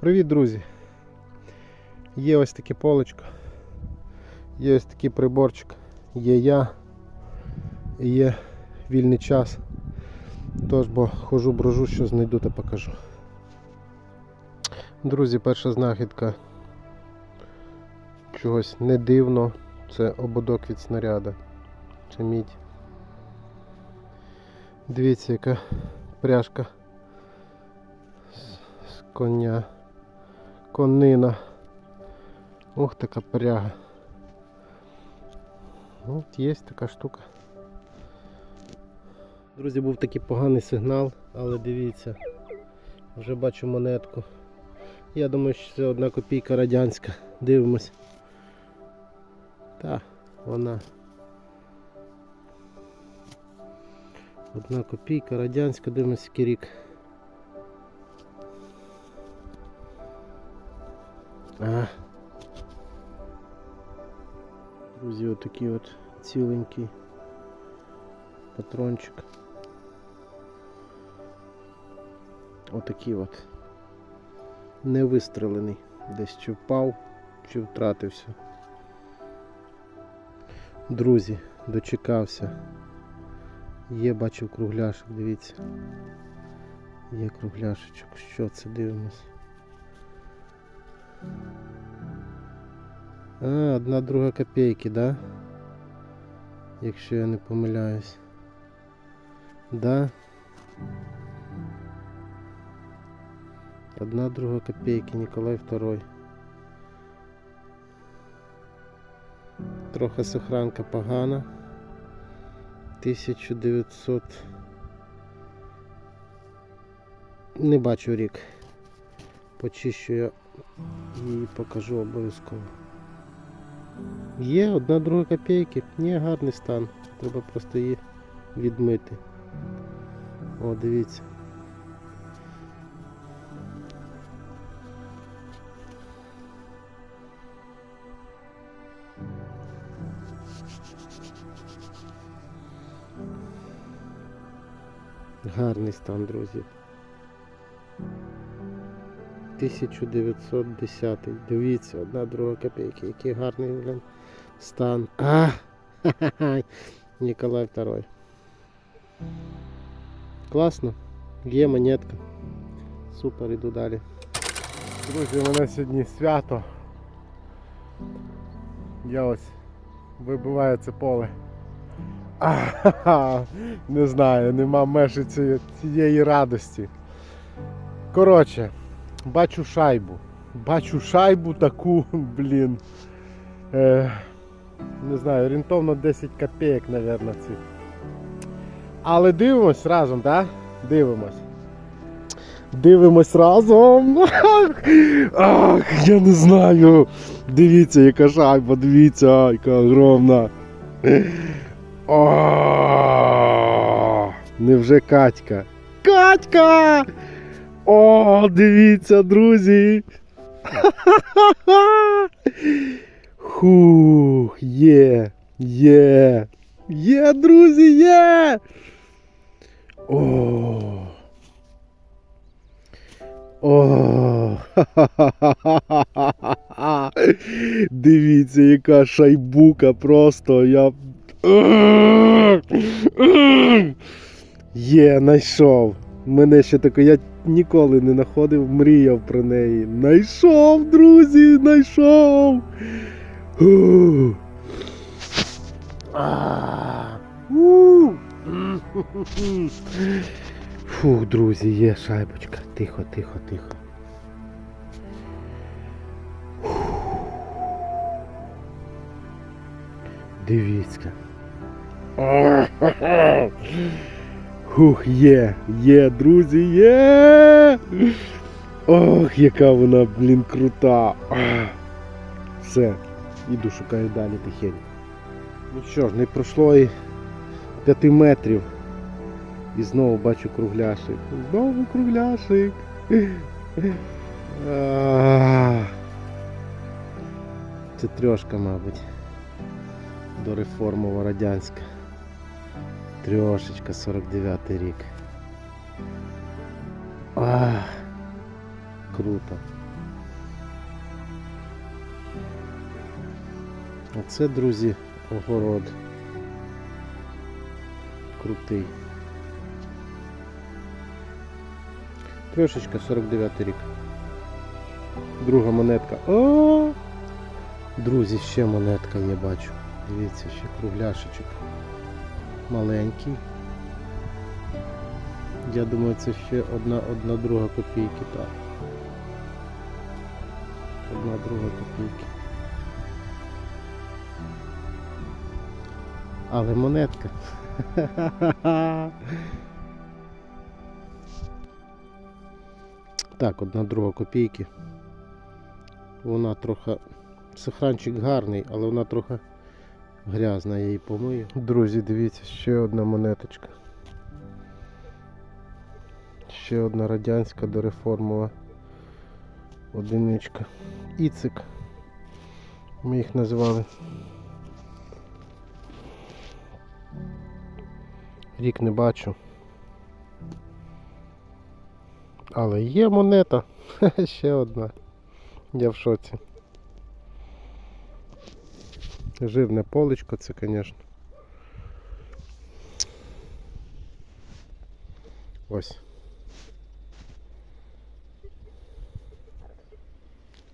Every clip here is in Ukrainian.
Привіт, друзі! Є ось таке полечко, є ось такий приборчик, є я є вільний час. Тож, бо хожу, брожу, що знайду та покажу. Друзі, перша знахідка чогось не дивно. Це ободок від снаряда. Це мідь. Дивіться, яка пряжка з коня. Конина. Ух, така пряга. От є така штука. Друзі, був такий поганий сигнал, але дивіться, вже бачу монетку. Я думаю, що це одна копійка радянська. Дивимось. Та, вона. Одна копійка радянська, дивимось який рік. А. Друзі, отакий от ціленький патрончик. Отакий от. Не вистрелений. Десь чи впав, чи втратився. Друзі, дочекався. Є, бачив кругляшок, дивіться. Є кругляшечок. Що це дивимось? А, одна друга копійки, да? Якщо я не помиляюсь. Да. Одна друга копійки, Ніколай II. Трохи сохранка погана. 1900. Не бачу рік. Почищу я її покажу обов'язково. Є одна друга копійки. Ні, гарний стан. Треба просто її відмити. О, дивіться. Гарний стан, друзі. 1910. Дивіться, одна друга копійки. Який гарний блин, стан. А! Ха-ха-ха. Ніколай II. Класно. Є монетка. Супер, іду далі. Друзі, у мене сьогодні свято. Я ось вибиваю це поле. А -ха -ха. не знаю, нема межі цієї радості. Коротше, бачу шайбу. Бачу шайбу таку, блін. Е, не знаю, орієнтовно 10 копійок, мабуть, ці. Але дивимось разом, так? Да? Дивимось. Дивимось разом. Ах, я не знаю. Дивіться, яка шайба, дивіться, яка огромна. О, невже Катька? Катька! О, дивіться, друзі! Хух, є, є, є, друзі, є! О! О! Дивіться, яка шайбука просто. Я. Є, знайшов. Мене ще таке, я ніколи не знаходив, мріяв про неї. Найшов, друзі, знайшов. Ух. Фух, друзі, є шайбочка. Тихо, тихо, тихо. Дивіться. Хух, є, є, друзі, є. Ох, яка вона, блін, крута. Все, іду шукаю далі тихенько. Ну що ж, не пройшло і п'яти метрів. І знову бачу кругляшик. Знову кругляшик. Це трьошка, мабуть. Дореформова радянська. Трьошечка, 49 рік. Ах, круто. Оце, друзі, огород. Крутий. Трьошечка, 49 рік. Друга монетка. О! -о! Друзі, ще монетка є бачу. Дивіться, ще кругляшечок. Маленький. Я думаю, це ще одна, одна друга копійки, так. Одна друга копійки. Але монетка. Так, одна друга копійки. Вона трохи. Сохранчик гарний, але вона трохи грязна, я її помию. Друзі, дивіться, ще одна монеточка. Ще одна радянська дореформова одиничка. Іцик. Ми їх називали. Рік не бачу. Але є монета. Ще одна. Я в шоці. Жирне полечко це, звісно. Ось.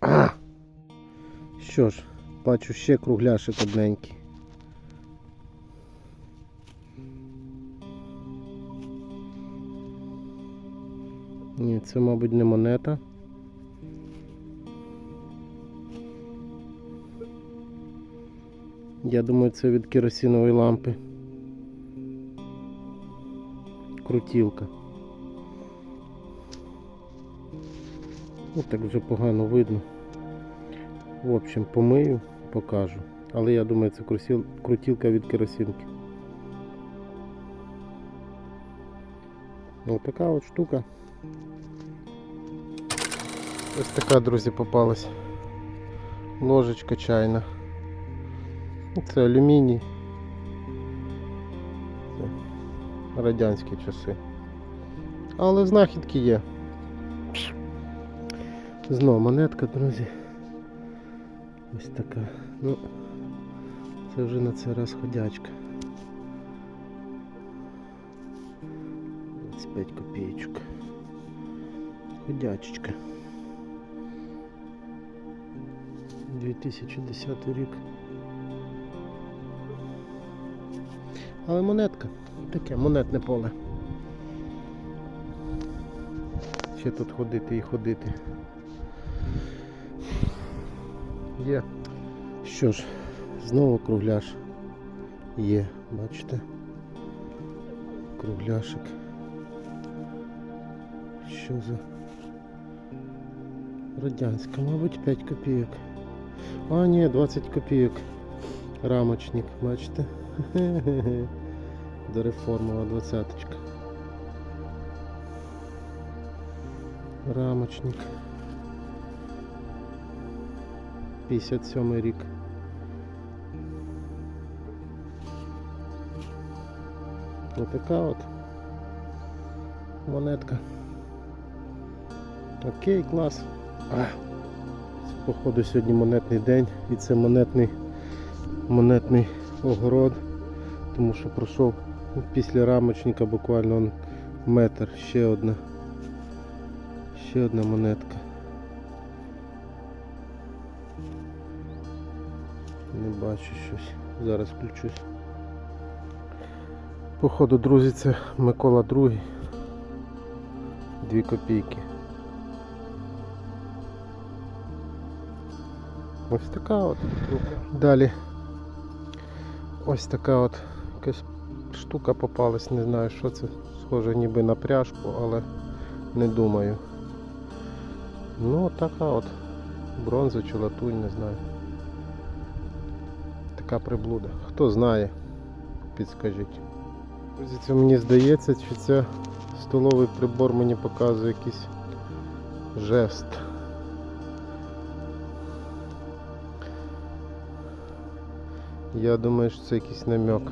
А! Що ж, бачу ще кругляшик одненький. Ні, це, мабуть, не монета. Я думаю, це від керосинової лампи. Крутілка. Ну так вже погано видно. В общем, помию, покажу. Але я думаю, це крутілка від керосинки. Ось така от штука. Ось така, друзі, попалась. Ложечка чайна. Це алюміній. Це радянські часи. Але знахідки є. Знову монетка, друзі. Ось така. Ну, це вже на цей раз ходячка. 25 копійочок. Ходячечка. 2010 рік. Але монетка. Таке монетне поле. Ще тут ходити і ходити. Є. Що ж, знову кругляш є, бачите? Кругляшик. Що за радянська, мабуть, 5 копійок. А, ні, 20 копійок. Рамочник, бачите? Дореформова двадцяточка. Рамочник. 57 рік. Отака от монетка. Окей, клас. А, походу сьогодні монетний день і це монетний монетний огород, тому що пройшов після рамочника буквально он метр, ще одна. Ще одна монетка. Не бачу щось. Зараз включусь. Походу, друзі, це Микола II. Дві копійки. Ось така от. Далі. Ось така от якась штука попалась, не знаю що це. Схоже ніби на пряжку, але не думаю. Ну така от. Бронза чи латунь, не знаю. Така приблуда. Хто знає, підскажіть. Це мені здається, чи це столовий прибор мені показує якийсь жест. Я думаю, що це якийсь намек.